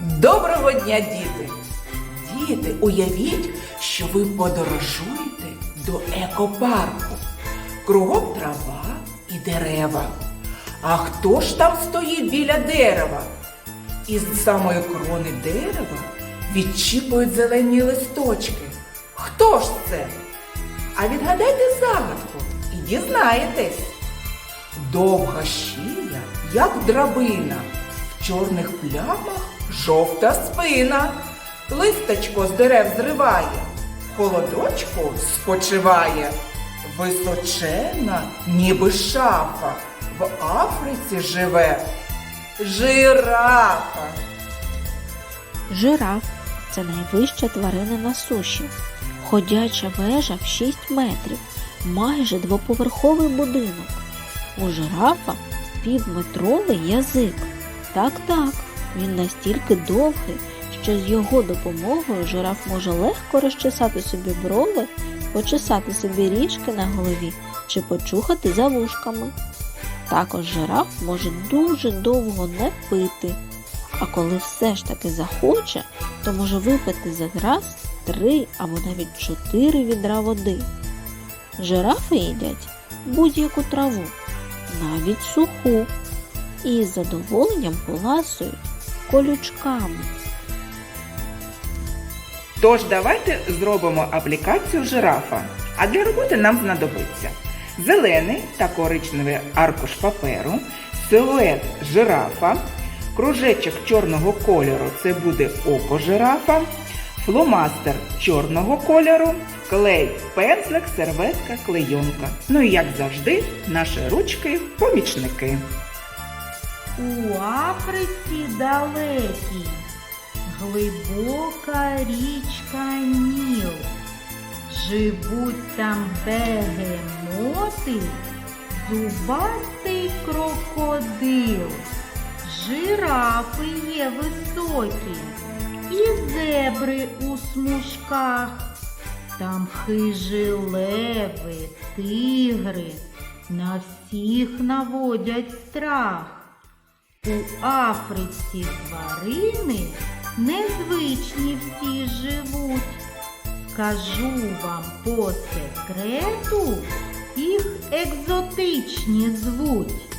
Доброго дня, діти! Діти, уявіть, що ви подорожуєте до екопарку. Кругом трава і дерева. А хто ж там стоїть біля дерева? Із самої крони дерева відчіпують зелені листочки. Хто ж це? А відгадайте загадку і дізнаєтесь. Довга шия, як драбина, чорних плямах жовта спина. Листочко з дерев зриває, холодочку спочиває. Височена, ніби шафа, в Африці живе. Жирафа. Жираф це найвища тварина на суші. Ходяча вежа в 6 метрів, майже двоповерховий будинок. У жирафа півметровий язик. Так, так, він настільки довгий, що з його допомогою жираф може легко розчесати собі брови, почесати собі ріжки на голові чи почухати за вушками. Також жираф може дуже довго не пити, а коли все ж таки захоче, то може випити за раз три або навіть чотири відра води. Жирафи їдять будь-яку траву, навіть суху, і з задоволенням поласують колючками. Тож давайте зробимо аплікацію жирафа. А для роботи нам знадобиться зелений та коричневий аркуш паперу, силует жирафа, кружечок чорного кольору це буде око жирафа, фломастер чорного кольору, клей, пензлик, серветка, клейонка. Ну і як завжди, наші ручки помічники. У Африці далекій глибока річка Ніл. Живуть там бегемоти, зубастий крокодил. Жирафи є високі і зебри у смужках. Там хижі леви, тигри, на всіх наводять страх. У Африці тварини незвичні всі живуть. Скажу вам по секрету, їх екзотичні звуть.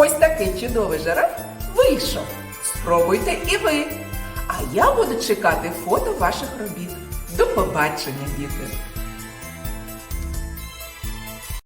Ось такий чудовий жираф вийшов. Спробуйте і ви. А я буду чекати фото ваших робіт. До побачення, діти!